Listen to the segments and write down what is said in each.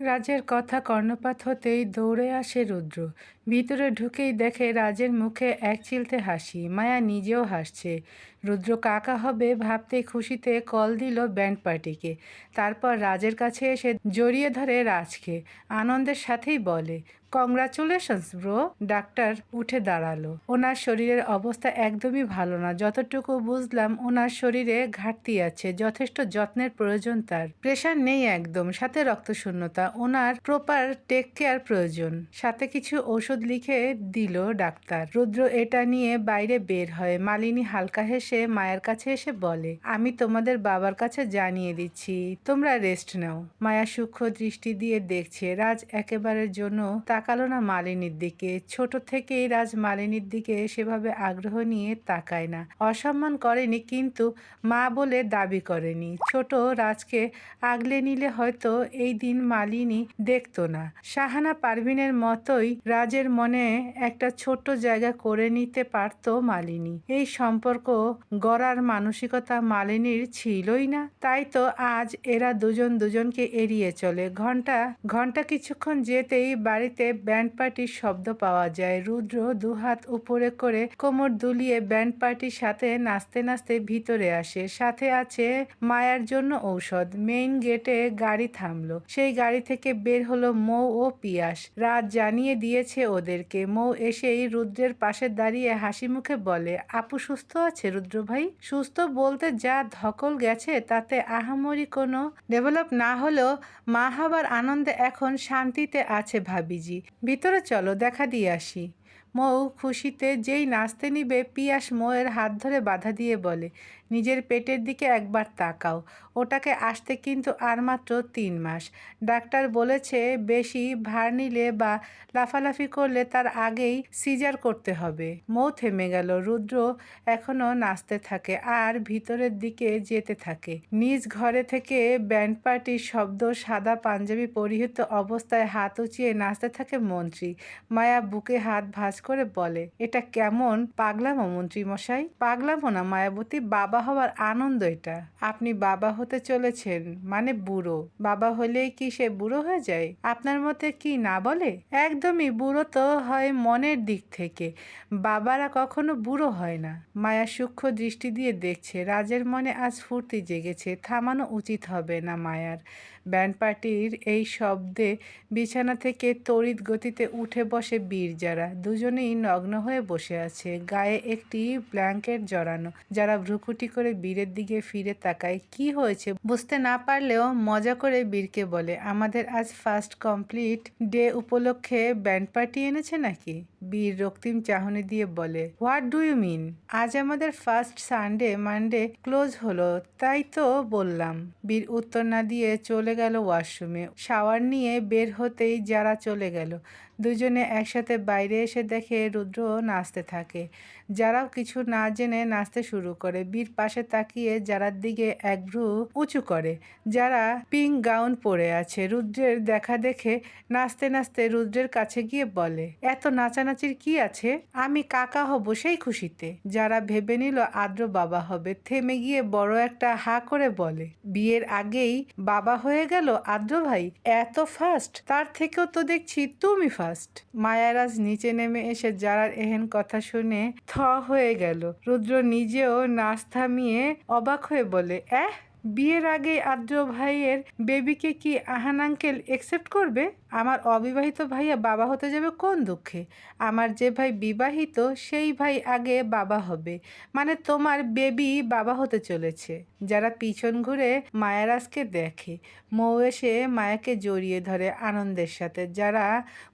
রাজের কথা কর্ণপাত হতেই দৌড়ে আসে রুদ্র। ভিতরে ঢুকেই দেখে রাজের মুখে এক চিলতে হাসি, মায়া নিজেও হাসছে। রুদ্র কাকা হবে ভাবতে খুশিতে কল দিল ব্যান্ড পার্টিকে। তারপর রাজের কাছে এসে জড়িয়ে ধরে রাজকে, আনন্দের সাথেই বলে কংগ্রাচুলেশনস ব্রো ডাক্তার উঠে দাঁড়াল। ওনার শরীরের অবস্থা একদমই ভালো না। যতটুকু বুঝলাম, ওনার শরীরে ঘাটতি আছে, যথেষ্ট যত্নের প্রয়োজন তার। প্রেশার নেই একদম, সাথে রক্তশূন্যতা। ওনার প্রপার টেক কেয়ার প্রয়োজন। সাথে কিছু ওষুধ লিখে দিল ডাক্তার। রুদ্র এটা নিয়ে বাইরে বের হয়। মালিনী হালকা হেসে মায়ের কাছে এসে বলে, আমি তোমাদের বাবার কাছে জানিয়ে দিচ্ছি। তোমরা রেস্ট নাও। মায়া সূক্ষ্ম দৃষ্টি দিয়ে দেখছে। রাজ একেবারের জন্য তাকালো না মালিনীর দিকে। ছোট থেকেই রাজ মালিনীর দিকে সেভাবে আগ্রহ নিয়ে তাকায় না। অসম্মান করেনি কিন্তু মা বলে দাবি করেনি। ছোট রাজকে আগলে নিলে হয়তো এই দিন মালিনী দেখতো না। শাহানা পারভিনের মতোই রাজের মনে একটা ছোট্ট জায়গা করে নিতে পারত মালিনী। এই সম্পর্ক গড়ার মানসিকতা মালিনীর ছিলই না। তাই তো আজ এরা দুজন দুজনকে এড়িয়ে চলে। ঘণ্টা ঘণ্টা কিছুক্ষণ যেতেই বাড়িতে ব্যান্ড পার্টির শব্দ পাওয়া যায়। রুদ্র দুহাত উপরে করে কোমর দুলিয়ে ব্যান্ড পার্টির সাথে নাচতে নাচতে ভিতরে আসে। সাথে আছে মায়ার জন্য ঔষধ। মেইন গেটে গাড়ি থামলো। সেই গাড়ি থেকে বের হলো মৌ ও পিয়াস। রাত জানিয়ে দিয়েছে ওদেরকে। মৌ এসেই রুদ্রের পাশে দাঁড়িয়ে হাসি মুখে বলে, আপু সুস্থ আছে রুদ্র ভাই? সুস্থ বলতে যা ধকল গেছে, তাতে আহামরি কোনো ডেভেলপ না হলেও মা হবার আনন্দে এখন শান্তিতে আছে ভাবিজি। ভিতরে চলো, দেখা দিয়ে আসি। মৌ খুশিতে যেই নাচতে নিবে পিয়াস মৌয়ের হাত ধরে বাধা দিয়ে বলে নিজের পেটের দিকে একবার তাকাও। ওটাকে আসতে কিন্তু আর মাত্র তিন মাস। ডাক্তার বলেছে বেশি ভার নিলে বা লাফালাফি করলে তার আগেই সিজার করতে হবে। মৌ থেমে গেল। রুদ্র এখনও নাচতে থাকে আর ভিতরের দিকে যেতে থাকে। নিজ ঘরে থেকে ব্যান্ড পার্টির শব্দ সাদা পাঞ্জাবি পরিহিত অবস্থায় হাত উঁচিয়ে নাচতে থাকে মন্ত্রী। মায়া বুকে হাত ভাঁজ করে বলে, এটা কেমন পাগলামো মন্ত্রী মশাই? পাগলামো না মায়াবতী, বাবা হওয়ার আনন্দ এটা। আপনি বাবা হতে চলেছেন মানে বুড়ো। বাবা হলেই কি সে বুড়ো হয়ে যায়? আপনার মতে কি না বলে? একদমই বুড়ো তো হয় মনের দিক থেকে। বাবারা কখনো বুড়ো হয় না। মায়া সূক্ষ্ম দৃষ্টি দিয়ে দেখছে। রাজের মনে আজ ফুর্তি জেগেছে। থামানো উচিত হবে না মায়ার। ব্যান্ড পার্টির এই শব্দে বিছানা থেকে তড়িৎ গতিতে উঠে বসে বীর যারা। দুজনেই নগ্ন হয়ে বসে আছে। গায়ে একটি ব্ল্যাঙ্কেট জড়ানো। যারা ভ্রুকুটি করে বীরের দিকে ফিরে তাকায়, কি হয়েছে? বুঝতে না পারলেও মজা করে বীরকে বলে, আমাদের আজ ফার্স্ট কমপ্লিট ডে উপলক্ষে ব্যান্ড পার্টি এনেছে নাকি? বীর রক্তিম চাহনি দিয়ে বলে হোয়াট ডু ইউ মিন আজ আমাদের ফার্স্ট সানডে, মানডে ক্লোজ হলো, তাই তো বললাম। বীর উত্তর না দিয়ে চলে গেল ওয়াশরুমে শাওয়ার নিয়ে বের হতেই যারা চলে গেল। দুজনে একসাথে বাইরে এসে দেখে রুদ্র নাচতে থাকে। যারাও কিছু না জেনে নাচতে শুরু করে। বীর পাশে তাকিয়ে যারার দিকে এক ভ্রু উঁচু করে, যারা পিঙ্ক গাউন পরে আছে। রুদ্রের দেখা দেখে নাচতে নাচতে রুদ্রের কাছে গিয়ে বলে, এত নাচানাচির কি আছে? আমি কাকা হব সেই খুশিতে। যারা ভেবে নিল আদ্র বাবা হবে, থেমে গিয়ে বড় একটা হা করে বলে, বিয়ের আগেই বাবা হয়ে গেল আদ্র ভাই? এত ফাস্ট তার থেকেও তো দেখছি তুমি ফার্স্ট মায়ারাজ নিচে নেমে এসে যারার এহেন কথা শুনে থ হয়ে গেল। রুদ্র নিজেও নাচ থামিয়ে অবাক হয়ে বলে এহ বিয়ের আগে আদ্র ভাইয়ের বেবিকে কি আহান আঙ্কেল একসেপ্ট করবে? আমার অবিবাহিত ভাইয়া বাবা হতে যাবে কোন দুঃখে? আমার যে ভাই বিবাহিত, সেই ভাই আগে বাবা হবে। মানে তোমার বেবি বাবা হতে চলেছে। যারা পিছন ঘুরে মায়ারাজকে দেখে, মৌ এসে মায়াকে জড়িয়ে ধরে আনন্দের সাথে। যারা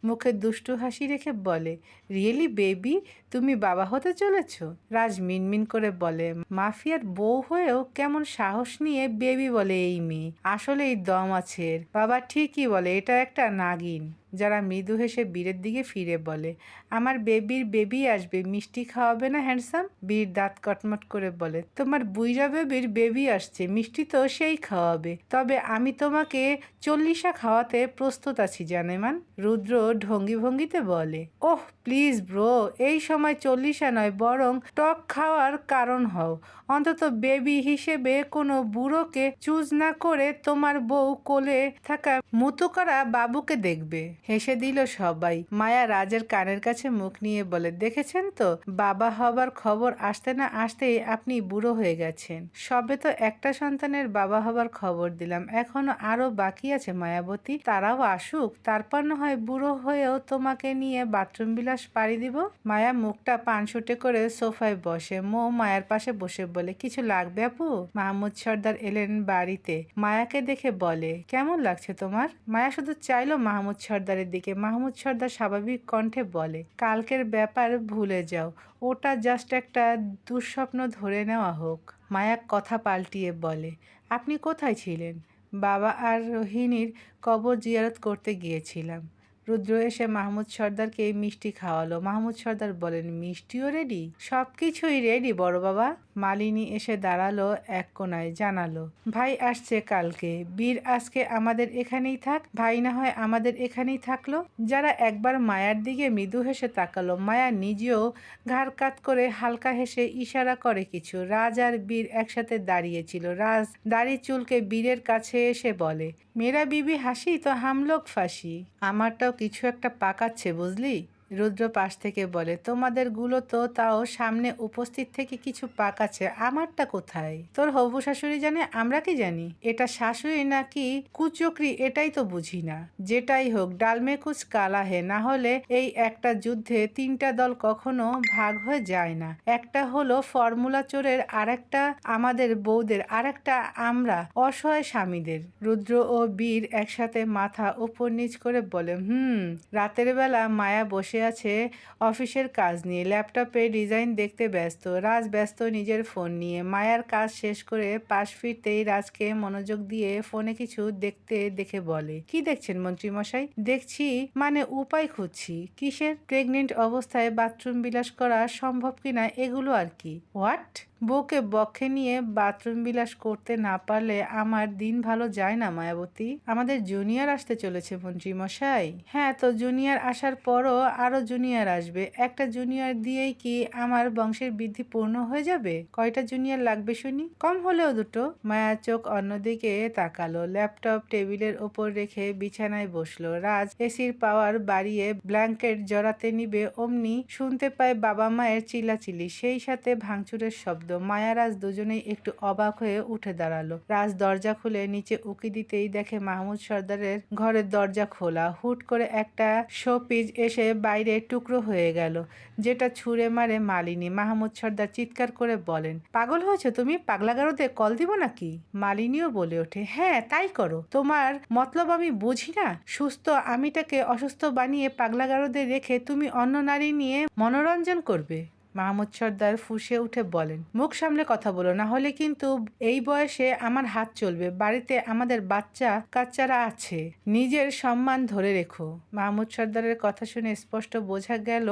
মুখে দুষ্টু হাসি রেখে বলে রিয়েলি বেবি তুমি বাবা হতে চলেছ? রাজ মিনমিন করে বলে, মাফিয়ার বউ হয়েও কেমন সাহস নিয়ে বেবি বলে এই মেয়ে। আসলে এই দম আছে বাবা ঠিকই বলে, এটা একটা নাগিন যারা মৃদু হেসে বীরের দিকে ফিরে বলে, আমার বেবির বেবি আসবে, মিষ্টি খাওয়াবে না হ্যান্ডসাম? বীর দাঁত কটমট করে বলে, তোমার বুইরা বেবির বেবি আসছে, মিষ্টি তো সেই খাওয়াবে। তবে আমি তোমাকে চল্লিশা খাওয়াতে প্রস্তুত আছি, জানেমান। রুদ্র ঢঙ্গি ভঙ্গিতে বলে, ওহ, প্লিজ ব্রো, এই সময় চল্লিশা নয়, বরং টক খাওয়ার কারণ হও। অন্তত বেবি হিসেবে কোনো বুড়োকে চুজ না করে তোমার বউ কোলে থাকা মুতুকরা বাবুকে দেখবে। হেসে দিল সবাই। মায়া রাজের কানের কাছে মুখ নিয়ে বলে, দেখেছেন তো? বাবা হবার খবর আসতে না আসতেই আপনি বুড়ো হয়ে গেছেন। সবে তো একটা সন্তানের বাবা হবার খবর দিলাম। এখনও আরও বাকি আছে মায়াবতী। তারাও আসুক, তারপর না হয় বুড়ো হয়েও তোমাকে নিয়ে বাথরুম বিলাস পাড়ি দিব? মায়া মুখটা পানসুটে করে সোফায় বসে। মো মায়ার পাশে বসে বলে, কিছু লাগবে আপু? মাহমুদ সর্দার এলেন বাড়িতে। মায়াকে দেখে বলে, কেমন লাগছে তোমার? মায়া শুধু চাইলো মাহমুদ সর্দারের দিকে মাহমুদ সর্দার স্বাভাবিক কণ্ঠে বলে, কালকের ব্যাপার ভুলে যাও। ওটা জাস্ট একটা দুঃস্বপ্ন ধরে নেওয়া হোক। মায়া কথা পাল্টিয়ে বলে, আপনি কোথায় ছিলেন? বাবা আর রোহিণীর কবর জিয়ারত করতে গিয়েছিলাম। রুদ্র এসে মাহমুদ সর্দারকে মিষ্টি খাওয়ালো। মাহমুদ সর্দার বলেন, মিষ্টিও রেডি সব কিছুই রেডি বড় বাবা? মালিনী এসে দাঁড়াল এক কোনায় জানালো, ভাই আসছে কালকে। বীর আজকে আমাদের এখানেই থাক, ভাই না হয় আমাদের এখানেই থাকল? যারা একবার মায়ার দিকে মৃদু হেসে তাকালো, মায়া নিজেও ঘাড় কাত করে হালকা হেসে ইশারা করে কিছু। রাজ আর বীর একসাথে দাঁড়িয়েছিল। রাজ দাড়ি চুলকে বীরের কাছে এসে বলে মেয়েরা বিবি হাসি তো হামলোক ফাঁসি। আমারটাও কিছু একটা পাকাচ্ছে বুঝলি? রুদ্র পাশ থেকে বলে, তোমাদেরগুলো তো তাও সামনে উপস্থিত থেকে কিছু পাকাচ্ছে, আমারটা কোথায়? তোর হবু শাশুড়ি জানে, আমরা কি জানি? এটা শাশুড়ি নাকি কুচকরি, এটাই তো বুঝি না। যেটাই হোক ডালমে কুচ কালা হে, না হলে এই একটা যুদ্ধে তিনটা দল কখনো ভাগ হয়ে যায় না। একটা হলো ফর্মুলা চোরের, আরেকটা আমাদের বৌদের আর একটা আমরা অসহায় স্বামীদের। রুদ্র ও বীর একসাথে মাথা উপর নিচ করে বলে, হুম, রাতের বেলা মায়া বসে আছে অফিসের কাজ নিয়ে। ল্যাপটপে ডিজাইন দেখতে ব্যস্ত। রাজ ব্যস্ত নিজের ফোন নিয়ে। মায়ার কাজ শেষ করে পাশ ফিরতেই রাজকে মনোযোগ দিয়ে ফোনে কিছু দেখতে দেখে বলে, কি দেখছেন মন্ত্রীমশাই? দেখছি মানে উপায় খুঁজছি। কিসের? প্রেগনেন্ট অবস্থায় বাথরুম বিলাস করা সম্ভব কিনা এগুলো আর কি। হোয়াট বউকে বক্ষে নিয়ে বাথরুম বিলাস করতে না পারলে আমার দিন ভালো যায় না, মায়াবতী। আমাদের জুনিয়র আসতে চলেছে, মন্ত্রী মশাই। হ্যাঁ তো জুনিয়র আসার পরও আরও জুনিয়র আসবে। একটা জুনিয়র দিয়েই কি আমার বংশের বৃদ্ধি পূর্ণ হয়ে যাবে? কয়টা জুনিয়র লাগবে শুনি? কম হলেও দুটো। মায়া চোখ অন্যদিকে তাকালো, ল্যাপটপ টেবিলের ওপর রেখে বিছানায় বসল। রাজ এসির পাওয়ার বাড়িয়ে ব্ল্যাঙ্কেট জড়াতে নিবে, অমনি শুনতে পায় বাবা মায়ের চিল্লাচিল্লি। সেই সাথে ভাঙচুরের শব্দ মায়া রাজ দুজনেই একটু অবাক হয়ে উঠে দাঁড়াল। রাজ দরজা খুলে নিচে উকি দিতেই দেখে মাহমুদ সর্দারের ঘরের দরজা খোলা। হুট করে একটা শোপিজ এসে বাইরে টুকরো হয়ে গেল, যেটা ছুঁড়ে মারে মালিনী। মাহমুদ সর্দার চিৎকার করে বলেন, পাগল হয়েছে তুমি? পাগলাগারোতে কল দিব নাকি? মালিনীও বলে ওঠে হ্যাঁ তাই করো। তোমার মতলব আমি বুঝি না। সুস্থ আমিটাকে অসুস্থ বানিয়ে পাগলাগারোদের রেখে তুমি অন্য নারী নিয়ে মনোরঞ্জন করবে। মাহমুদ সর্দার ফুঁসে উঠে বলেন, মুখ সামলে কথা বলো, না হলে কিন্তু এই বয়সে আমার হাত চলবে। বাড়িতে আমাদের বাচ্চা কাচ্চারা আছে। নিজের সম্মান ধরে রেখো। মাহমুদ সর্দারের কথা শুনে স্পষ্ট বোঝা গেল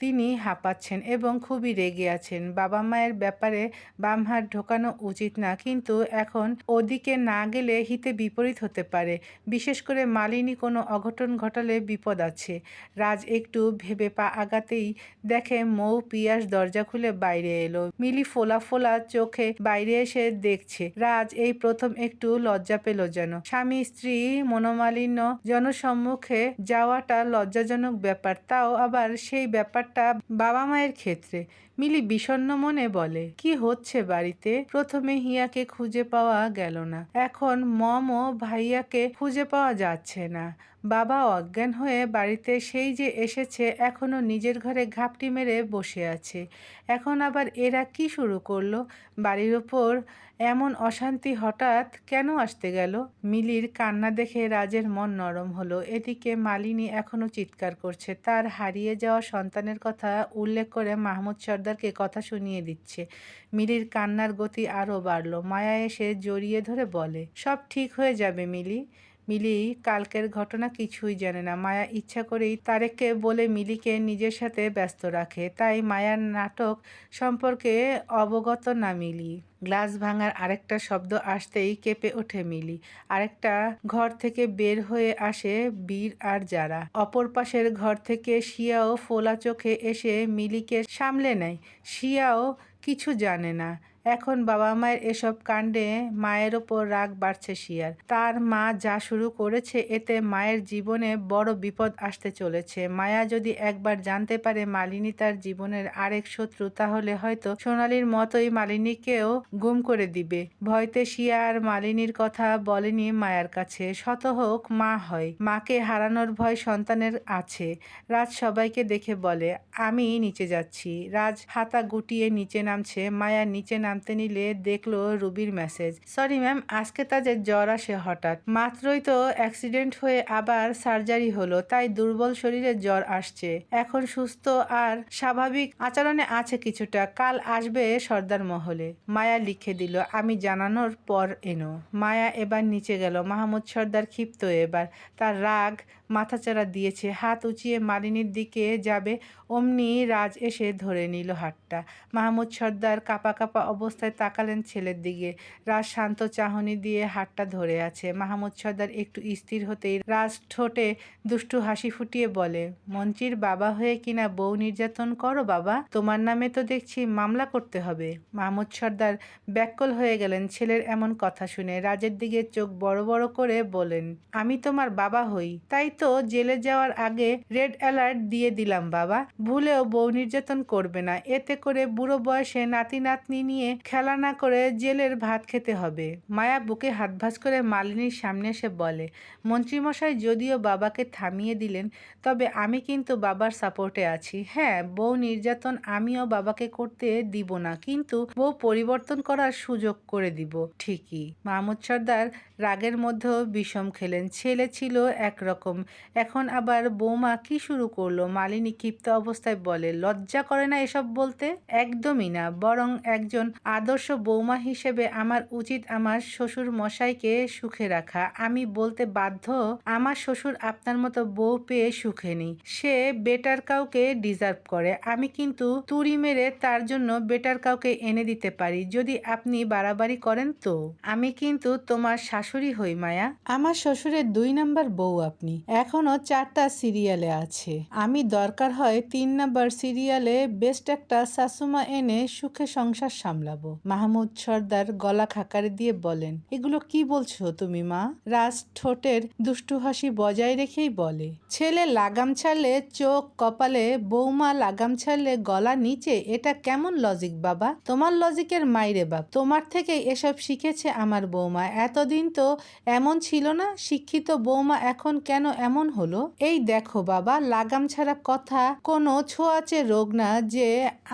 তিনি হাঁপাচ্ছেন এবং খুবই রেগে আছেন। বাবা মায়ের ব্যাপারে বাম হাত ঢোকানো উচিত না, কিন্তু এখন ওদিকে না গেলে হিতে বিপরীত হতে পারে। বিশেষ করে মালিনী কোনো অঘটন ঘটালে বিপদ আছে। রাজ একটু ভেবে পা আগাতেই দেখে মৌ পিয়াস দরজা খুলে বাইরে এলো। মিলি ফোলা ফোলা চোখে বাইরে এসে দেখছে, রাজ এই প্রথম একটু লজ্জা পেল যেন। স্বামী, স্ত্রী, মনোমালিন্য, জনসম্মুখে যাওয়াটা লজ্জাজনক ব্যাপার, তাও আবার সেই ব্যাপারটা বাবা মায়ের ক্ষেত্রে। মিলি বিষণ্ণ মনে বলে, কি হচ্ছে বাড়িতে? প্রথমে হিয়াকে খুঁজে পাওয়া গেল না। এখন মম ও ভাইয়াকে খুঁজে পাওয়া যাচ্ছে না। বাবা অজ্ঞান হয়ে বাড়িতে সেই যে এসেছে, এখনও নিজের ঘরে ঘাপটি মেরে বসে আছে। এখন আবার এরা কি শুরু করল? বাড়ির ওপর এমন অশান্তি হঠাৎ কেন আসতে গেল? মিলির কান্না দেখে রাজের মন নরম হলো। এদিকে মালিনী এখনও চিৎকার করছে। তার হারিয়ে যাওয়া সন্তানের কথা উল্লেখ করে মাহমুদ সর্দারকে কথা শুনিয়ে দিচ্ছে। মিলির কান্নার গতি আরও বাড়লো। মায়া এসে জড়িয়ে ধরে বলে, সব ঠিক হয়ে যাবে মিলি। মিলি কালকের ঘটনা কিছুই জানে না। মায়া ইচ্ছা করেই তারেককে বলে মিলিকে নিজের সাথে ব্যস্ত রাখে। তাই মায়ার নাটক সম্পর্কে অবগত না মিলি। গ্লাস ভাঙার আরেকটা শব্দ আসতেই কেঁপে ওঠে মিলি। আরেকটা ঘর থেকে বের হয়ে আসে বীর আর যারা। অপর পাশের ঘর থেকে শিয়াও ফোলা চোখে এসে মিলিকে সামলে নেয়। শিয়াও কিছু জানে না। এখন বাবা মায়ের এসব কাণ্ডে মায়ের ওপর রাগ বাড়ছে শিয়ার তার মা যা শুরু করেছে, এতে মায়ের জীবনে বড় বিপদ আসতে চলেছে। মায়া যদি একবার জানতে পারে মালিনী তার জীবনের আরেক শত্রু, তাহলে হয়তো সোনালির মতোই মালিনীকেও গুম করে দিবে। ভয়তে শিয়া আর মালিনীর কথা বলেনি মায়ার কাছে। শত হোক মা হয়, মাকে হারানোর ভয় সন্তানের আছে। রাজ সবাইকে দেখে বলে, আমি নিচে যাচ্ছি। রাজ হাতা গুটিয়ে নিচে নামছে, মায়া নিচে নামতে নিলে দেখল রুবির মেসেজ। সরি ম্যাম, আজকে তাদের জ্বর আসে হঠাৎ। মাত্রই তো অ্যাক্সিডেন্ট হয়ে আবার সার্জারি হলো, তাই দুর্বল শরীরে জ্বর আসছে। এখন সুস্থ আর স্বাভাবিক আচরণে আছে কিছুটা। কাল আসবে সর্দার মহলে। মায়া লিখে দিল, আমি জানানোর পর এনো। মায়া এবার নিচে গেল। মাহমুদ সর্দার ক্ষিপ্ত এবার। তার রাগ মাথাচাড়া দিয়েছে। হাত উঁচিয়ে মালিনীর দিকে যাবে, অমনি রাজ এসে ধরে নিল হাতটা। মাহমুদ সর্দার কাপা কাপা অবস্থায় তাকালেন ছেলের দিকে। রাজ শান্ত চাহনি দিয়ে হাতটা ধরে আছে। মাহমুদ সর্দার একটু স্থির হতেই রাজ ঠোঁটে দুষ্টু হাসি ফুটিয়ে বলে, মঞ্চির বাবা হয়ে কিনা বউ নির্যাতন করো বাবা? তোমার নামে তো দেখছি মামলা করতে হবে। মাহমুদ সর্দার ব্যাকল হয়ে গেলেন ছেলের এমন কথা শুনে। রাজের দিকে চোখ বড় বড় করে বলেন, আমি তোমার বাবা হই। তাই তো জেলে যাওয়ার আগে রেড অ্যালার্ট দিয়ে দিলাম বাবা। ভুলেও বউ নির্যাতন করবে না। এতে করে বুড়ো বয়সে নাতি নাতনি নিয়ে খেলা না করে জেলের ভাত খেতে হবে। মায়া বুকে হাত ভাঁজ করে মালিনীর সামনে এসে বলে, মন্ত্রীমশাই, যদিও বাবাকে থামিয়ে দিলেন, তবে আমি কিন্তু বাবার সাপোর্টে আছি। হ্যাঁ বউ নির্যাতন আমিও বাবাকে করতে দিব না, কিন্তু বউ পরিবর্তন করার সুযোগ করে দিব। ঠিকই, মাহমুদ সর্দার রাগের মধ্যেও বিষম খেলেন। ছেলে ছিল একরকম। এখন আবার বৌমা কি শুরু করল? মালিনী ক্ষিপ্ত অবস্থায় বলে, লজ্জা করে না এসব বলতে? একদমই না, বরং একজন আদর্শ বৌমা হিসেবে আমার উচিত আমার শ্বশুর মশাইকে সুখে রাখা। আমি বলতে বাধ্য, আমার শ্বশুর আপনার মতো বউ পেয়ে সুখে নেই। সে বেটার কাউকে ডিজার্ভ করে। আমি কিন্তু তুড়ি মেরে তার জন্য বেটার কাউকে এনে দিতে পারি। যদি আপনি বাড়াবাড়ি করেন তো। আমি কিন্তু তোমার শাশুড়ি হই, মায়া। আমার শ্বশুরের দুই নাম্বার বউ আপনি। এখনও চারটা সিরিয়ালে আছে। আমি দরকার হয় তিন নাম্বার সিরিয়ালে বেস্ট একটা শাশুমা এনে সুখে সংসার সামলাবো মাহমুদ সর্দার গলা খাকারে দিয়ে বলেন, এগুলো কি বলছো তুমি, মা? রাজ ঠোঁটের দুষ্টু হাসি বজায় রেখেই বলে, ছেলে লাগাম ছাড়লে, চোখ কপালে, বৌমা লাগাম ছাড়লে, গলা নিচে, এটা কেমন লজিক বাবা? তোমার লজিকের মাইরে বাপ। তোমার থেকে এসব শিখেছে আমার বৌমা। এতদিন তো এমন ছিল না, শিক্ষিত বৌমা এখন কেন এমন হলো? এই দেখো বাবা, লাগাম ছাড়া কথা কোনো ছোঁয়াচে রোগ না যে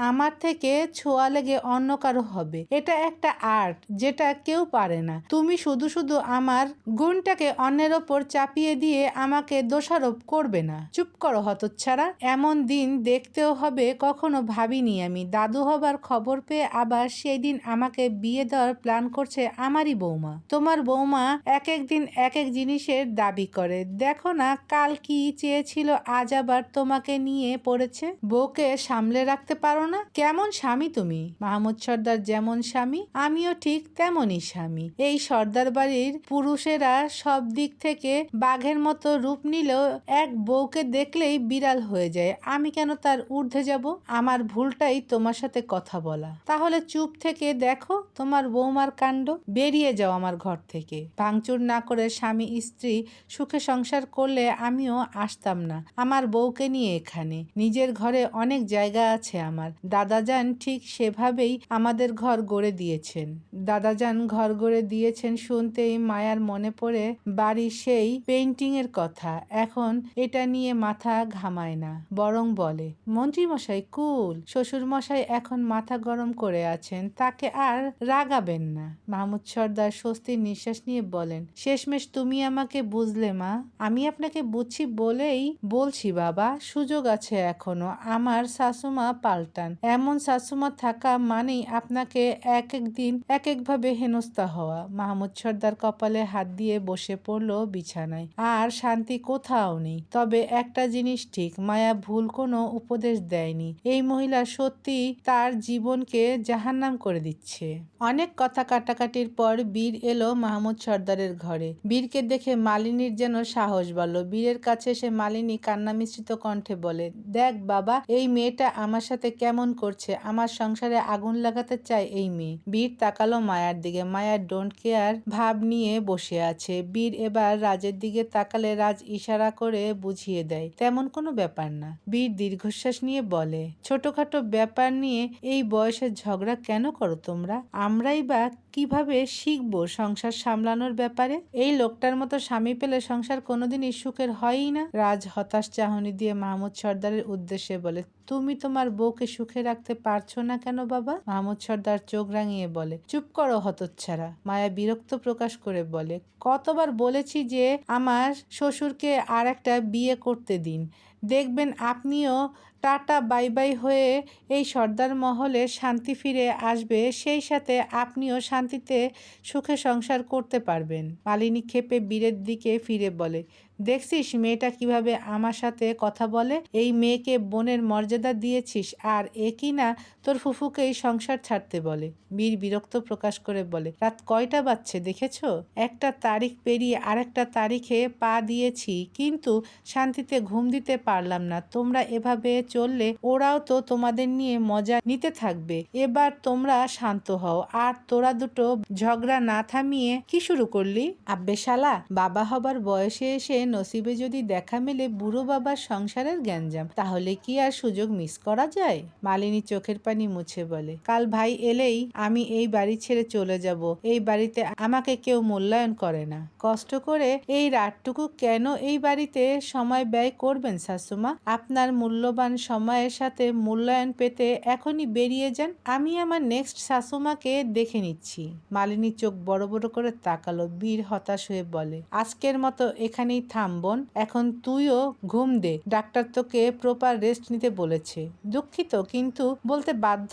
আমার থেকে ছোঁয়া লেগে অন্য কারও হবে। এটা একটা আর্ট যেটা কেউ পারে না। তুমি শুধু শুধু আমার গুণটাকে অন্যের ওপর চাপিয়ে দিয়ে আমাকে দোষারোপ করবে না। চুপ করো হতচ্ছাড়া। এমন দিন দেখতেও হবে, কখনো ভাবিনি আমি। দাদু হবার খবর পেয়ে আবার সেই দিন আমাকে বিয়ে দেওয়ার প্ল্যান করছে আমারই বৌমা। তোমার বৌমা এক এক দিন এক এক জিনিসের দাবি করে। দেখো না কাল কি চেয়েছিল, আজ আবার তোমাকে নিয়ে পড়েছে? বউকে সামলে রাখতে পারো না? কেমন স্বামী তুমি? মাহমুদ সর্দার যেমন স্বামী, আমিও ঠিক তেমনই স্বামী। এই সর্দার বাড়ির পুরুষেরা সব দিক থেকে বাঘের মতো রূপ নিলেও এক বউকে দেখলেই বিড়াল হয়ে যায়। আমি কেন তার ঊর্ধ্বে যাব? আমার ভুলটাই তোমার সাথে কথা বলা। তাহলে চুপ থেকে দেখো তোমার বৌমার কাণ্ড। বেরিয়ে যাও আমার ঘর থেকে। ভাঙচুর না করে স্বামী, স্ত্রী সুখে সংসার করলে আমিও আসতাম না। আমার বউকে নিয়ে এখানে। নিজের ঘরে অনেক জায়গা আছে আমার। দাদা যান ঠিক সেভাবেই আমাদের ঘর গড়ে দিয়েছেন। দাদাজান ঘর গড়ে দিয়েছেন শুনতেই মায়ার মনে পড়ে বাড়ির সেই পেন্টিং এর কথা। এখন এটা নিয়ে মাথা ঘামায় না, বরং বলে, মন্ত্রীমশাই, কুল, শ্বশুরমশাই এখন মাথা গরম করে আছেন, তাকে আর রাগাবেন না। মাহমুদ সর্দার স্বস্তির নিঃশ্বাস নিয়ে বলেন, শেষমেশ তুমি আমাকে বুঝলে মা, আমি আপনাকে বুঝছি বলেই বলছি বাবা, সুযোগ আছে এখনও, আমার শাশুমা পাল্টান। এমন শাশুমা থাকা মানেই আপনাকে এক এক দিন এক একভাবে হেনস্থা হওয়া। মাহমুদ সর্দার কপালে হাত দিয়ে বসে পড়ল বিছানায়। আর শান্তি কোথাও নেই। তবে একটা জিনিস ঠিক, মায়া ভুল কোনো উপদেশ দেয়নি। এই মহিলা সত্যি তার জীবনকে জাহান্নাম করে দিচ্ছে। অনেক কথা কাটাকাটির পর বীর এলো মাহমুদ সর্দারের ঘরে। বীরকে দেখে মালিনীর যেন সাহস বাড়ল। বীরের কাছে এসে মালিনী কান্না মিশ্রিত কণ্ঠে বলে, দেখ বাবা, এই মেয়েটা আমার সাথে কেমন করছে? আমার সংসারে আগুন লাগাতে চায় এই মেয়ে। বীর তাকালো মায়ার দিকে। মায়ার ডোন্ট কেয়ার ভাব নিয়ে বসে আছে। বীর এবার রাজের দিকে তাকালে রাজ ইশারা করে বুঝিয়ে দেয়, তেমন কোনো ব্যাপার না। বীর দীর্ঘশ্বাস নিয়ে বলে, ছোটখাটো ব্যাপার নিয়ে এই বয়সে ঝগড়া কেন করো তোমরা? আমরাই বা কীভাবে শিখব সংসার সামলানোর ব্যাপারে? এই লোকটার মতো স্বামী পেলে সংসার কোনোদিনই সুখের হয়ই না। রাজ হতাশ চাহনি দিয়ে মাহমুদ সর্দারের উদ্দেশ্যে বলে তুমি তোমার বউকে সুখে রাখতে পারছ না কেন বাবা? মাহমুদ সর্দার চোখ রাঙিয়ে বলে, চুপ করো হতচ্ছাড়া। মায়া বিরক্ত প্রকাশ করে বলে, কতবার বলেছি যে আমার শ্বশুরকে আর একটা বিয়ে করতে দিন। দেখবেন আপনিও টাটা, বাই বাই হয়ে এই সর্দার মহলে শান্তি ফিরে আসবে, সেই সাথে আপনিও শান্তিতে সুখে সংসার করতে পারবেন। মালিনী ক্ষেপে বীরের দিকে ফিরে বলে দেখছিস মেয়েটা কীভাবে আমার সাথে কথা বলে? এই মেয়েকে বোনের মর্যাদা দিয়েছিস, আর এ কি না তোর ফুফুকে এই সংসার ছাড়তে বলে? বীর বিরক্ত প্রকাশ করে বলে, রাত কয়টা বাজছে দেখেছ? একটা তারিখ পেরিয়ে আরেকটা তারিখে পা দিয়েছি, কিন্তু শান্তিতে ঘুম দিতে পারলাম না। তোমরা এভাবে চললে ওরাও তো তোমাদের নিয়ে মজা নিতে থাকবে। এবার তোমরা শান্ত হও, আর তোরা দুটো ঝগড়া না থামিয়ে কি শুরু করলি? আব্বে শালা, বাবা হবার বয়সে এসে নসিবে যদি দেখা মেলে বুড়ো বাবার সংসারের গ্যাঞ্জাম, তাহলে কি আর সুযোগ মিস করা যায়? মালিনী চোখের পানি মুছে বলে, কাল ভাই এলেই আমি এই বাড়ি ছেড়ে চলে যাব, এই বাড়িতে আমাকে কেউ মূল্যায়ন করে না। কষ্ট করে এই রাতটুকু কেন এই বাড়িতে সময় ব্যয় করবেন শাশুমা? আপনার মূল্যবান সময়ের সাথে মূল্যায়ন পেতে এখনই বেরিয়ে যান, আমি আমার নেক্সট শাশুমাকে দেখে নিচ্ছি। মালিনী চোখ বড় বড় করে তাকালো, বীর হতাশ হয়ে বলে, আজকের মতো এখানেই থাম এখন তুইও ঘুম দে। ডাক্তার তোকে প্রপার রেস্ট নিতে বলেছে। দুঃখিত, কিন্তু বলতে বাধ্য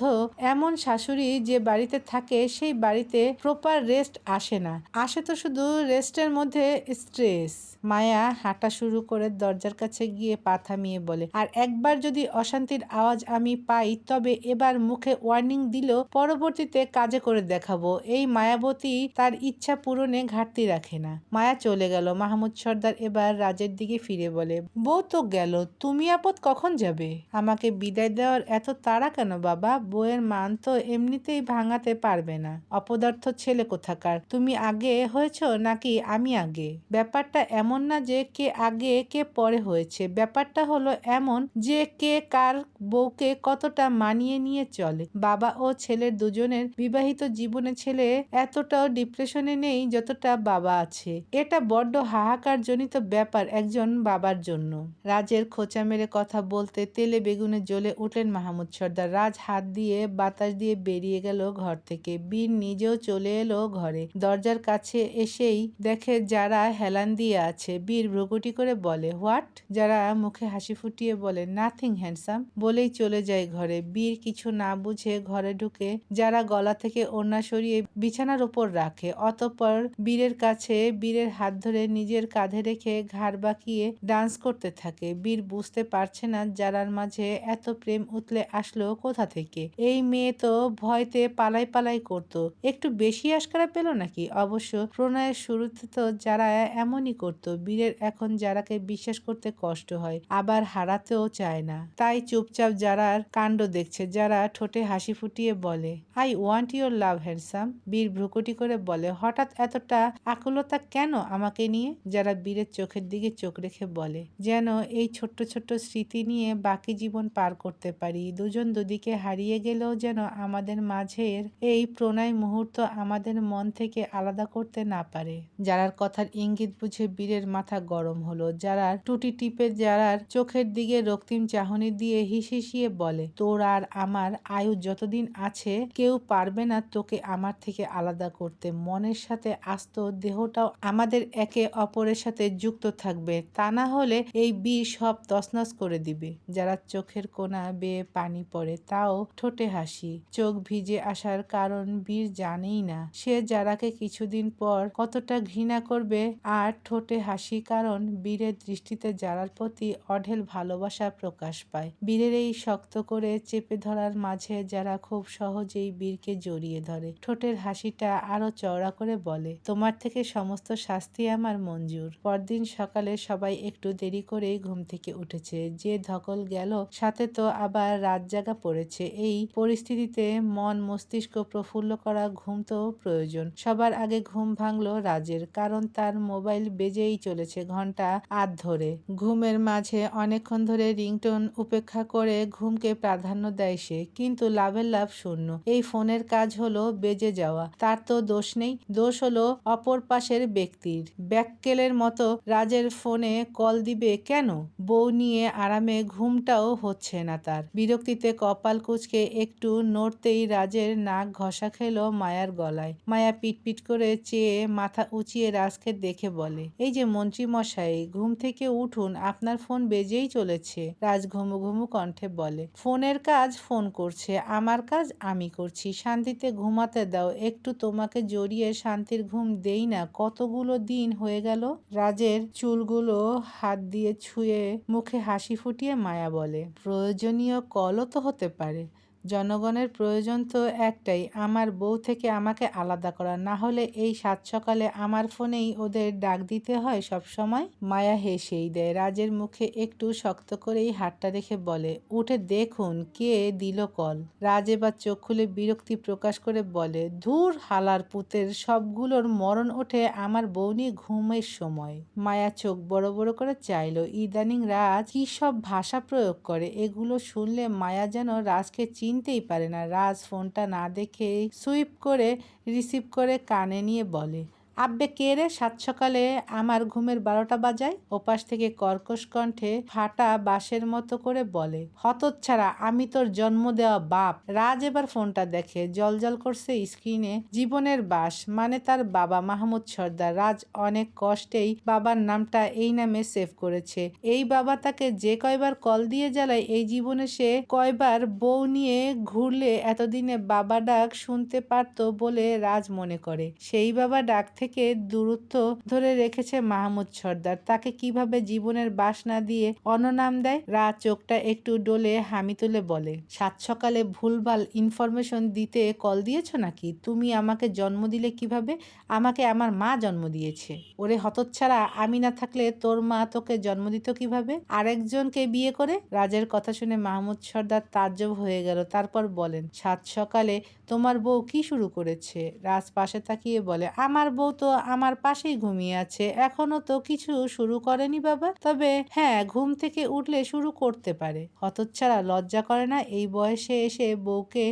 এমন শাশুড়ি যে বাড়িতে থাকে, সেই বাড়িতে প্রপার রেস্ট আসে না। আসে তো শুধু রেস্টের মধ্যে স্ট্রেস মায়া হাঁটা শুরু করে দরজার কাছে গিয়ে পা থামিয়ে বলে, আর একবার যদি অশান্তির আওয়াজ আমি পাই, তবে এবার মুখে ওয়ার্নিং দিল পরবর্তীতে কাজে করে দেখাবো। এই মায়াবতী তার ইচ্ছা পূরণে ঘাটতি রাখে না। মায়া চলে গেল। মাহমুদ সর্দার এবার রাজের দিকে ফিরে বলে, বউ তো গেল, তুমি আপদ কখন যাবে? আমাকে বিদায় দেওয়ার এত তাড়া কেন বাবা? বউয়ের মান তো এমনিতেই ভাঙাতে পারবে না। অপদার্থ ছেলে কোথাকার? তুমি আগে হয়েছ নাকি আমি আগে? ব্যাপারটা এমন না যে কে আগে, কে পরে হয়েছে। ব্যাপারটা হলো এমন যে কে কার বউকে কতটা মানিয়ে নিয়ে চলে। বাবা ও ছেলের দুজনের বিবাহিত জীবনে ছেলে এতটাও ডিপ্রেশনে নেই যতটা বাবা আছে। এটা বড্ড হাহাকার জনিত ব্যাপার একজন বাবার জন্য। রাজের খোঁচা মেরে কথা বলতে তেলে বেগুনে জ্বলে উঠলেন মাহমুদ সর্দার। রাজ হাত দিয়ে বাতাস দিয়ে বেরিয়ে গেল ঘর থেকে। বীর নিজেও চলে এলো ঘরে। দরজার কাছে এসেই দেখে যারা হেলান দিয়ে আছে। বীর ভ্রুকুটি করে বলে, হোয়াট? যারা মুখে হাসি ফুটিয়ে বলে, নাথিং হ্যান্ডসাম। বলেই চলে যায় ঘরে। বীর কিছু না বুঝে ঘরে ঢুকে যারা গলা থেকে ওড়না সরিয়ে বিছানার উপর রাখে। অতঃপর বীরের কাছে বীরের হাত ধরে নিজের কাঁধে রেখে ঘাড় বাঁকিয়ে ডান্স করতে থাকে। বীর বুঝতে পারছে না যারার মাঝে এত প্রেম উতলে আসলো কোথা থেকে। এই মেয়ে তো ভয়তে পালাই পালাই করতো। একটু বেশি আশকারা পেল নাকি? অবশ্য প্রণয়ের শুরুতে তো যারা এমনই করতো, বীরের এখন যারাকে বিশ্বাস করতে কষ্ট হয়, আবার হারাতেও চায় না। তাই চুপচাপ যারার কাণ্ড দেখছে, যারা ঠোঁটে হাসি ফুটিয়ে বলে I want your love handsome Veer ভ্রুকুটি করে বলে, হঠাৎ এতটা আকুলতা কেন আমাকে নিয়ে? যারা বীরের চোখের দিকে চোখ রেখে বলে, যেন এই ছোট্ট ছোট্ট স্মৃতি নিয়ে বাকি জীবন পার করতে পারি। দুজন দুদিকে হারিয়ে গেলেও যেন আমাদের মাঝের এই প্রণয় মুহূর্ত আমাদের মন থেকে আলাদা করতে না পারে। যারার কথার ইঙ্গিত বুঝে বীরের মাথা গরম হলো। যারা টুটি টিপে যারার চোখের দিকে রক্তিম চাহনি দিয়ে হিসিয়ে বলে, তোর আর আমার আয়ু যতদিন আছে, কেউ পারবে না তোকে আমার থেকে আলাদা করতে। মনের সাথে আস্ত দেহটাও আমাদের একে অপরের সাথে যুক্ত থাকবে, তা না হলে এই বিষ সব তছনছ করে দিবে। যারা চোখের কোনা বেয়ে পানি পড়ে, তাও ঠোঁটে হাসি। চোখ ভিজে আসার কারণ বীর জানেই না। সে যারাকে কিছুদিন পর কতটা ঘৃণা করবে আর ঠোঁটে হাসি কারণ বীরের দৃষ্টিতে যারার প্রতি অঢেল ভালোবাসা প্রকাশ পায়। বীরের এই শক্ত করে চেপে ধরার মাঝে যারা খুব সহজেই বীরকে জড়িয়ে ধরে, ঠোঁটের হাসিটা আরও চওড়া করে বলে, তোমার থেকে সমস্ত শাস্তি আমার মঞ্জুর। পরদিন সকালে সবাই একটু দেরি করেই ঘুম থেকে উঠেছে। যে ধকল গেল, সাথে তো আবার রাত জাগা পড়েছে। এই পরিস্থিতিতে মন, মস্তিষ্ক প্রফুল্ল করা ঘুম তো প্রয়োজন। সবার আগে ঘুম ভাঙলো রাজের, কারণ তার মোবাইল বেজেই চলেছে ঘণ্টা আধ ধরে। ঘুমের মাঝে অনেকক্ষণ ধরে রিংটোন উপেক্ষা করে ঘুমকে প্রাধান্য দেয় সে, কিন্তু লাভের লাভ শূন্য। এই ফোনের কাজ হলো বেজে যাওয়া। তার তো দোষ নেই। দোষ হলো অপর পাশের ব্যক্তির। ব্যাককেলের মতো রাজের ফোনে কল দিবে কেন? বউ নিয়ে আরামে ঘুমটাও হচ্ছে না তার। বিরক্তিতে কপাল কুচকে একটু নড়তেই রাজের নাক ঘষা খেল মায়ার গলায়। মায়া পিটপিট করে চেয়ে মাথা উঁচিয়ে রাজকে দেখে বলে, এই যে মন্ত্রী মশাই, ঘুম থেকে উঠুন, আপনার ফোন বেজেই চলেছে। রাজ ঘুমু ঘুমু কণ্ঠে বলে, ফোনের কাজ ফোন করছে, আমার কাজ আমি করছি। শান্তিতে ঘুমাতে দাও, একটু তোমাকে জড়িয়ে শান্তির ঘুম দেই না, কতগুলো দিন হয়ে গেল? রাজের চুলগুলো হাত দিয়ে ছুঁয়ে মুখে হাসি ফুটিয়ে মায়া বলে। প্রয়োজনীয় কলও তো হতে পারে। জনগণের প্রয়োজন তো একটাই, আমার বউ থেকে আমাকে আলাদা করা। না হলে এই সাত সকালে আমার ফোনেই ওদের ডাক দিতে হয় সব সময় মায়া হেসেই দেয়। রাজের মুখে একটু শক্ত করেই হাতটা রেখে বলে, উঠে দেখুন কে দিল কল। রাজ এবার চোখ খুলে বিরক্তি প্রকাশ করে বলে, ধুর হালার পুতের, সবগুলোর মরণ ওঠে আমার বউ নিয়ে ঘুমের সময়। মায়া চোখ বড় বড় করে চাইলো, ইদানিং রাজ কি সব ভাষা প্রয়োগ করে? এগুলো শুনলে মায়া যেন রাজকে চিনতেই পারে না। রাজ ফোনটা না দেখে সুইপ করে রিসিভ করে কানে নিয়ে বলে আব্বে কে রে? সাত সকালে আমার ঘুমের বারোটা বাজায় ওপাশ থেকে কর্কশ কণ্ঠে ফাটা বাঁশের মতো করে বলে, হতচ্ছাড়া, আমি তোর জন্ম দেওয়া বাপ। রাজ এবার ফোনটা দেখে, জলজল করছে স্ক্রিনে জীবনের বাস মানে তার বাবা মাহমুদ সর্দার। রাজ অনেক কষ্টেই বাবার নামটা এই নামে সেভ করেছে। এই বাবা তাকে যে কয়বার কল দিয়ে জ্বালায়, এই জীবনে সে কয়বার বউ নিয়ে ঘুরলে এতদিনে বাবা ডাক শুনতে পারতো বলে রাজ মনে করে। সেই বাবা ডাক থেকে দূরত্ব ধরে রেখেছে মাহমুদ সর্দার। তাকে কীভাবে জীবনের বাস না দিয়ে অননাম দেয়? রা চোখটা একটু ডোলে হামি তুলে বলে, সাত সকালে ভুলভাল ইনফরমেশন দিতে কল দিয়েছ নাকি? তুমি আমাকে জন্ম দিলে কীভাবে? আমাকে আমার মা জন্ম দিয়েছে। ওরে হতচ্ছাড়া, আমি না থাকলে তোর মা তোকে জন্ম দিত কীভাবে? আরেকজনকে বিয়ে করে? রাজের কথা শুনে মাহমুদ সর্দার তাজ্জব হয়ে গেল, তারপর বলেন, সাত সকালে তোমার বউ কি শুরু করেছে? রাজ পাশে তাকিয়ে বলে, আমার বউ তো আমার পাশেই ঘুমিয়ে আছে। এখনও তো কিছু শুরু করেনি বাবা। তবে হ্যাঁ ঘুম থেকে উঠলে শুরু করতে পারে। হতচ্ছাড়া লজ্জা করে না এই বয়সে এসে বউকে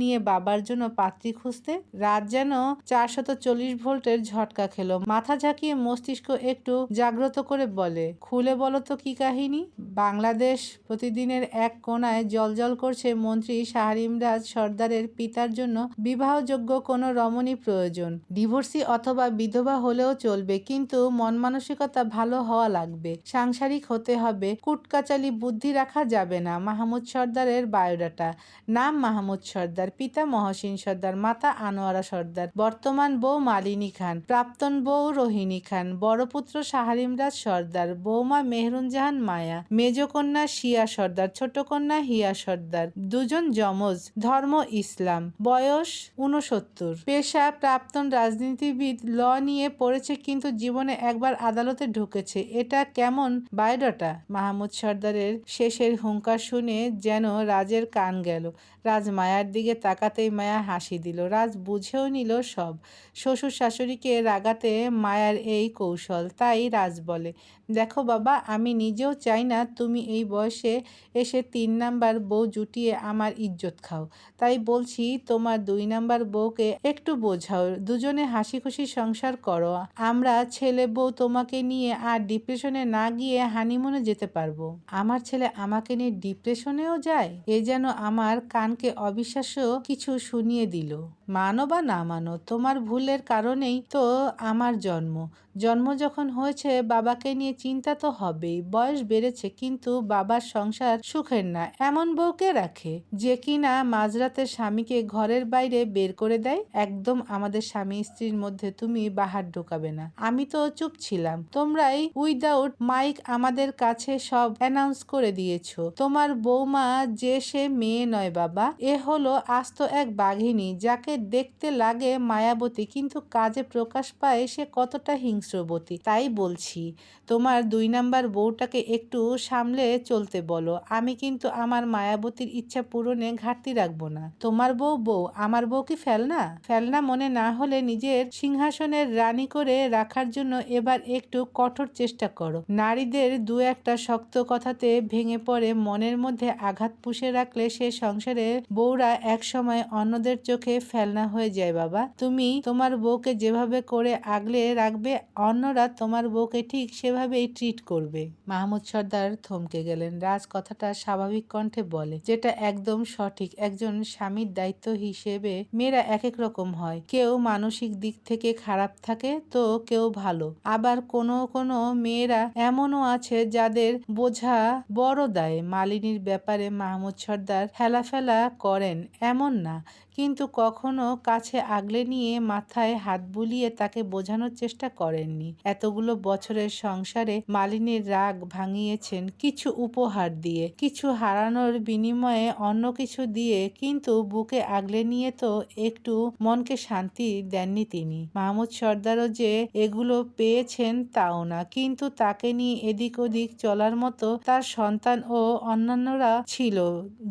নিয়ে বাবার জন্য পাত্রী খুঁজতে রাত যেন চারশত চল্লিশ ভোল্টের ঝটকা খেলো। মাথা ঝাঁকিয়ে মস্তিষ্ক একটু জাগ্রত করে বলে, খুলে বলো তো কি কাহিনী? বাংলাদেশ প্রতিদিনের এক কোনায় জলজল করছে মন্ত্রী শাহরিমরাজ সর্দারের পিতার জন্য বিবাহযোগ্য কোনো রমণী প্রয়োজন। ডিভোর্সি অথবা বিধবা হলেও চলবে, কিন্তু মন মানসিকতা ভালো হওয়া লাগবে। সাংসারিক হতে হবে, কুটকাচালি বুদ্ধি রাখা যাবে না। মাহমুদ সর্দারের বায়োডাটা। নাম মাহমুদ সর্দার। পিতা মহসিন সর্দার, মাতা আনোয়ারা সর্দার, বর্তমান বউ মালিনী খান, প্রাক্তন বউ রোহিণী খান, বড় পুত্র শাহরিমরাজ সর্দার, বৌমা মেহরুন জাহান মায়া, মেজ কন্যা শিয়া সর্দার, ছোট কন্যা হিয়া সর্দার, দুজন যমজ, ধর্ম ইসলাম, বয়স উনসত্তর পেশা প্রাক্তন রাজনীতিবিদ, ল নিয়ে পড়েছে কিন্তু জীবনে একবার আদালতে ঢুকেছে। এটা কেমন বায়োডাটা? মাহমুদ সর্দারের শেষের হুঙ্কার শুনে যেন রাজের কান গেল। রাজ মায়ার দিকে তাকাতেই মায়া হাসি দিল। রাজ বুঝেও নিল সব। শ্বশুর শাশুড়িকে রাগাতে মায়ার এই কৌশল, তাই রাজ বলে দেখো বাবা, আমি নিজেও চাই না তুমি এই বয়সে এসে তিন নাম্বার বউ জুটিয়ে আমার ইজ্জত খাও। তাই বলছি তোমার দুই নাম্বার বউকে একটু বোঝাও, দুজনে হাসি খুশি সংসার করো। আমরা ছেলে বউ তোমাকে নিয়ে আর ডিপ্রেশনে না গিয়ে হানিমুনে যেতে পারব। আমার ছেলে আমাকে নিয়ে ডিপ্রেশনেও যায়, এ যেন আমার কানকে অবিশ্বাস্য কিছু শুনিয়ে দিল। মানো বা না মানো, তোমার ভুলের কারণেই তো আমার জন্ম। জন্ম যখন হয়েছে, বাবাকে নিয়ে চিন্তা তো হবেই। বয়স বেড়েছে, কিন্তু বাবার সংসার সুখের না। এমন বউকে রাখে যে কিনা মাঝরাতে স্বামীকে ঘরের বাইরে বের করে দেয়? একদম আমাদের স্বামী স্ত্রীর মধ্যে তুমি বাহার ঢোকাবে না। আমি তো চুপ ছিলাম। তোমরাই উইদাউট মাইক আমাদের কাছে সব অ্যানাউন্স করে দিয়েছ। তোমার বৌমা যে সে মেয়ে নয় বাবা, এ হলো আস্ত এক বাঘিনী যাকে দেখতে লাগে মায়াবতী, কিন্তু কাজে প্রকাশ পায় সে কতটা হিংস্রবতী তাই বলছি, তোমার দুই নাম্বার বউটাকে একটু সামলে চলতে বলো। আমি কিন্তু আমার মায়াবতীর ইচ্ছা পূরণে ঘাটতি রাখব না। তোমার বউ বউ, আমার বউ কি ফেলনা? ফেলনা মনে না হলে নিজের সিংহাসনের রানী করে রাখার জন্য এবার একটু কঠোর চেষ্টা করো। নারীদের দু একটা শক্ত কথাতে ভেঙে পড়ে মনের মধ্যে আঘাত পুষে রাখলে সে সংসারে বউরা এক সময় অন্যদের চোখে ফেলনা হয়ে যায় বাবা। তুমি তোমার বউকে যেভাবে করে আগলে রাখবে অন্যরা তোমার বউকে ঠিক সেভাবেই ট্রিট করবে। মাহমুদ সর্দার থমকে গেলেন। রাজ কথাটা স্বাভাবিক কণ্ঠে বলে, যেটা একদম সঠিক। একজন স্বামীর দায়িত্ব হিসেবে মেয়েরা এক এক রকম হয়। কেউ মানসিক দিক থেকে খারাপ থাকে, তো কেউ ভালো। আবার কোনো কোনো মেয়েরা এমনও আছে যাদের বোঝা বড় দায়। মালিনীর ব্যাপারে মাহমুদ সর্দার হেলাফেলা করেন, এমন না। কিন্তু কখনো কাছে আগলে নিয়ে মাথায় হাত বুলিয়ে তাকে বোঝানোর চেষ্টা করেননি। এতগুলো বছরের সংসারে মালিনীর রাগ ভাঙিয়েছেন কিছু উপহার দিয়ে, কিছু হারানোর বিনিময়ে অন্য কিছু দিয়ে, কিন্তু বুকে আগলে নিয়ে তো একটু মনকে শান্তি দেননি তিনি। মাহমুদ সর্দারও যে এগুলো পেয়েছেন তাও না, কিন্তু তাকে নিয়ে এদিক ওদিক চলার মতো তার সন্তান ও অন্যান্যরা ছিল,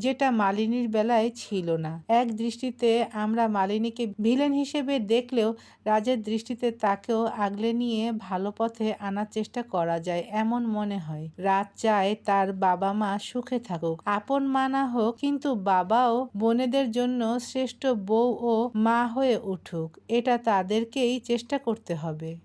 যেটা মালিনীর বেলায় ছিল না। এক দৃষ্টিতে আমরা মালিনীকে ভিলেন হিসেবে দেখলেও রাজের দৃষ্টিতে তাকেও আগলে নিয়ে ভালো পথে আনার চেষ্টা করা যায় এমন মনে হয়। রাজ চায় তার বাবা মা সুখে থাকুক, আপন মানা হোক, কিন্তু বাবাও বোনেদের জন্য শ্রেষ্ঠ বউ ও মা হয়ে উঠুক, এটা তাদেরকেই চেষ্টা করতে হবে।